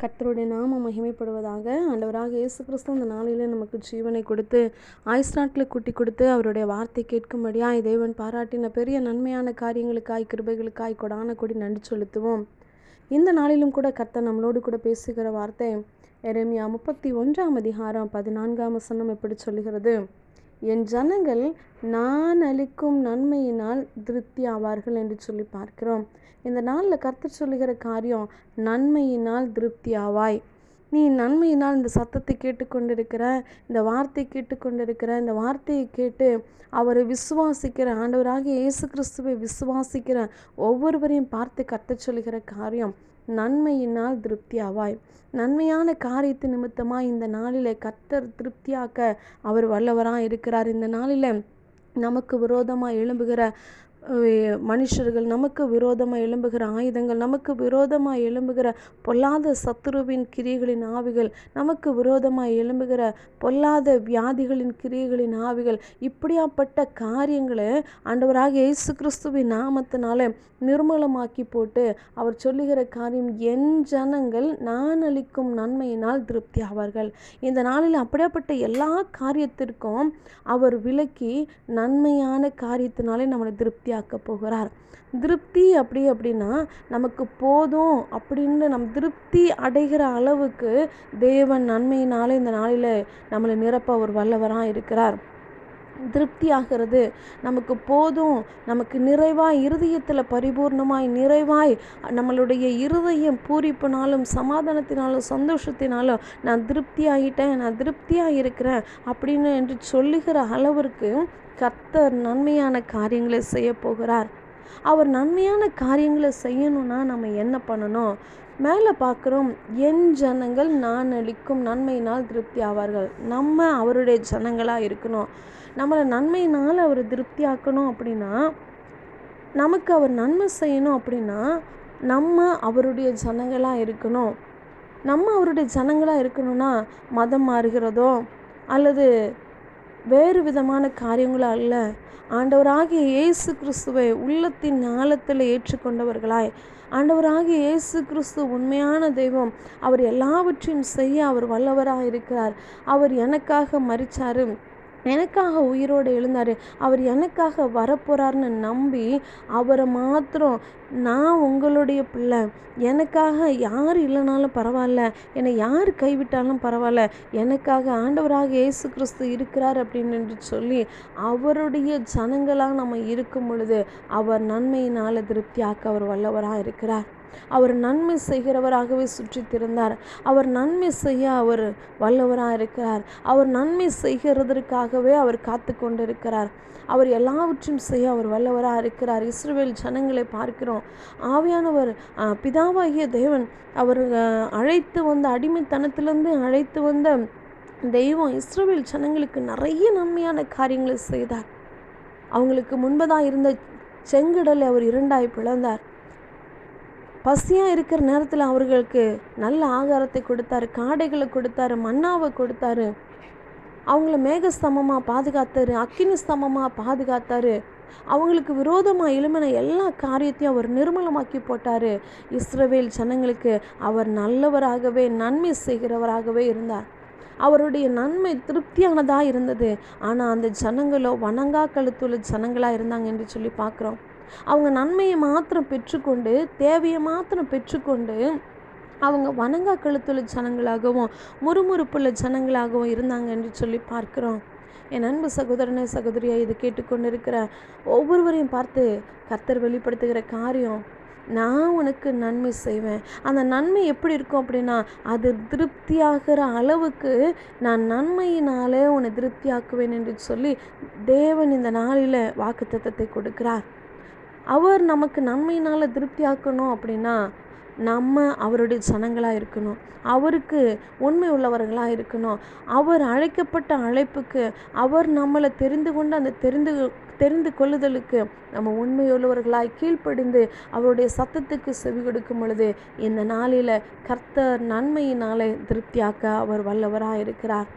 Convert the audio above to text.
கர்த்தருடைய நாமம் மகிமைப்படுவதாக ஆண்டவராக இயேசு கிறிஸ்து இந்த நாளில் நமக்கு ஜீவனை கொடுத்து ஆயுஸ் நாட்டில் கூட்டி கொடுத்து அவருடைய வார்த்தை கேட்கும்படியாய் தேவன் பாராட்டின பெரிய நன்மையான காரியங்களுக்காய் கிருபைகளுக்காய் கொடான கொடி நன்றி செலுத்துவோம். இந்த நாளிலும் கூட கர்த்தர் நம்மளோடு கூட பேசுகிற வார்த்தை எரேமியா முப்பத்தி ஒன்றாம் அதிகாரம் பதினான்காம் வசனம் எப்படி சொல்லுகிறது? என் ஜனங்கள் நான் அளிக்கும் நன்மையினால் திருப்தி ஆவார்கள் என்று சொல்லி பார்க்கிறோம். இந்த நாளில் கர்த்தர் சொல்லுகிற காரியம் நன்மையினால் திருப்தி ஆவாய். நீ நன்மையினால் இந்த சத்தத்தை கேட்டுக்கொண்டிருக்கிற இந்த வார்த்தை கேட்டுக்கொண்டிருக்கிற இந்த வார்த்தையை கேட்டு அவரை விசுவாசிக்கிற ஆண்டவராகிய இயேசு கிறிஸ்துவை விசுவாசிக்கிற ஒவ்வொருவரையும் பார்த்து கற்று சொல்லுகிற காரியம் நன்மையினால் திருப்தியாவாய். நன்மையான காரியத்து நிமித்தமாக இந்த நாளில் கத்தர் திருப்தியாக்க அவர் வல்லவராக இருக்கிறார் இந்த நாளில் நமக்கு விரோதமாக எழும்புகிற மனுஷர்கள் நமக்கு விரோதமாக எழும்புகிற ஆயுதங்கள் நமக்கு விரோதமாக எழும்புகிற பொல்லாத சத்துருவின் கிரியைகளின் ஆவிகள் நமக்கு விரோதமாக எழும்புகிற பொல்லாத வியாதிகளின் கிரியைகளின் ஆவிகள் இப்படியாப்பட்ட காரியங்களை ஆண்டவராக இயேசு கிறிஸ்துவின் நாமத்தினால நிர்மூலமாக்கி போட்டு அவர் சொல்லுகிற காரியம் என் ஜனங்கள் நான் அளிக்கும் நன்மையினால் திருப்தி ஆவார்கள். இந்த நாளில் அப்படியாப்பட்ட எல்லா காரியத்திற்கும் அவர் விலக்கி நன்மையான காரியத்தினாலே நம்மளை திருப்தியாக்க போகிறார். திருப்தி அப்படி அப்படின்னா நமக்கு போதும் அப்படின்னு நம் திருப்தி அடைகிற அளவுக்கு தேவன் நன்மையினால் இந்த நாளில் நம்மளை நிரப்ப ஒரு வல்லவராக இருக்கிறார். திருப்தியாகிறது. நமக்கு போதும். நமக்கு நிறைவாய் இருதயத்தில் பரிபூர்ணமாய் நிறைவாய் நம்மளுடைய இருதயம் பூரிப்பினாலும் சமாதானத்தினாலும் சந்தோஷத்தினாலும் நான் திருப்தியாகிட்டேன் நான் திருப்தியாக இருக்கிறேன் அப்படின்னு என்று சொல்லுகிற அளவிற்கு கர்த்தர் நன்மையான காரியங்களை செய்ய போகிறார். அவர் நன்மையான காரியங்களை செய்யணும்னா நம்ம என்ன பண்ணணும்? மேலே பார்க்குறோம் என் ஜனங்கள் நான் அளிக்கும் நன்மையினால் திருப்தி ஆவார்கள். நம்ம அவருடைய ஜனங்களாக இருக்கணும். நம்மளை நன்மையினால் அவர் திருப்தி ஆக்கணும் அப்படின்னா நமக்கு அவர் நன்மை செய்யணும் அப்படின்னா நம்ம அவருடைய ஜனங்களாக இருக்கணும். நம்ம அவருடைய ஜனங்களாக இருக்கணும்னா மதம் மாறுகிறதோ அல்லது வேறு விதமான காரியங்களால் அல்ல ஆண்டவராகிய இயேசு கிறிஸ்துவை உள்ளத்தின் ஆழத்தில் ஏற்றுக்கொண்டவர்களாய். ஆண்டவராகிய இயேசு கிறிஸ்து உண்மையான தெய்வம். அவர் எல்லாவற்றையும் செய்ய அவர் வல்லவராக இருக்கிறார் அவர் எனக்காக மறிச்சாரு எனக்காக உயிரோடு எழுந்தார். அவர் எனக்காக வரப்போகிறார்னு நம்பி அவரை மாத்திரம் நான் உங்களுடைய பிள்ளை. எனக்காக யார் இல்லைனாலும் பரவாயில்ல. என்னை யார் கைவிட்டாலும் பரவாயில்ல. எனக்காக ஆண்டவராக இயேசு கிறிஸ்து இருக்கிறார் அப்படின்னு என்று சொல்லி அவருடைய ஜனங்களாக நம்ம இருக்கும் பொழுது அவர் நன்மையினால் திருப்தியாக்க அவர் வல்லவராக இருக்கிறார். அவர் நன்மை செய்கிறவராகவே சுற்றி திரிந்தார் அவர் நன்மை செய்ய அவர் வல்லவராக இருக்கிறார். அவர் நன்மை செய்கிறதற்காகவே அவர் காத்து கொண்டிருக்கிறார். அவர் எல்லாவற்றையும் செய்ய அவர் வல்லவராக இருக்கிறார். இஸ்ரேல் ஜனங்களை பார்க்கிறோம். ஆவியானவர் பிதாவாகிய தேவன் அவர் அழைத்து வந்த அடிமைத்தனத்திலிருந்து அழைத்து வந்த தெய்வம் இஸ்ரேல் ஜனங்களுக்கு நிறைய நன்மையான காரியங்களை செய்தார். அவங்களுக்கு முன்பதாக இருந்த செங்கடலை அவர் இரண்டாய் பிளந்தார். பசியாக இருக்கிற நேரத்தில் அவர்களுக்கு நல்ல ஆகாரத்தை கொடுத்தாரு காடைகளை கொடுத்தாரு மன்னாவை கொடுத்தாரு. அவங்கள மேகஸ்தமமாக பாதுகாத்தாரு அக்கினி ஸ்தமமாக பாதுகாத்தாரு. அவங்களுக்கு விரோதமாக எழுமின எல்லா காரியத்தையும் அவர் நிர்மலமாக்கி போட்டார். இஸ்ரவேல் ஜனங்களுக்கு அவர் நல்லவராகவே நன்மை செய்கிறவராகவே இருந்தார். அவருடைய நன்மை திருப்தியானதாக இருந்தது. ஆனால் அந்த ஜனங்களோ வணங்கா கழுத்துள்ள ஜனங்களாக இருந்தாங்க என்று சொல்லி பார்க்குறோம். அவங்க நன்மையை மாத்திரம் பெற்றுக்கொண்டு தேவையை மாத்திரம் பெற்றுக்கொண்டு அவங்க வணங்கா கழுத்துள்ள ஜனங்களாகவும் முறுமுறுப்புள்ள ஜனங்களாகவும் இருந்தாங்க என்று சொல்லி பார்க்கிறோம். என் அன்பு சகோதரனே சகோதரியா இது கேட்டுக்கொண்டிருக்கிற ஒவ்வொருவரையும் பார்த்து கர்த்தர் வெளிப்படுத்துகிற காரியம் நான் உனக்கு நன்மை செய்வேன். அந்த நன்மை எப்படி இருக்கும் அப்படின்னா அது திருப்தியாகிற அளவுக்கு நான் நன்மையினாலே உன்னை திருப்தியாக்குவேன் என்று சொல்லி தேவன் இந்த நாளில் வாக்குத்தத்தத்தை கொடுக்கிறார். அவர் நமக்கு நன்மையினால் திருப்தியாக்கணும் அப்படின்னா நம்ம அவருடைய ஜனங்களாக இருக்கணும். அவருக்கு உண்மை உள்ளவர்களாக இருக்கணும். அவர் அழைக்கப்பட்ட அழைப்புக்கு அவர் நம்மளை தெரிந்து கொண்டு அந்த தெரிந்து தெரிந்து கொள்ளுதலுக்கு நம்ம உண்மையுள்ளவர்களாய் கீழ்ப்படிந்து அவருடைய சத்தத்துக்கு செவி கொடுக்கும் பொழுது இந்த நாளில் கர்த்தர் நன்மையினாலே திருப்தியாக்க அவர் வல்லவராக இருக்கிறார்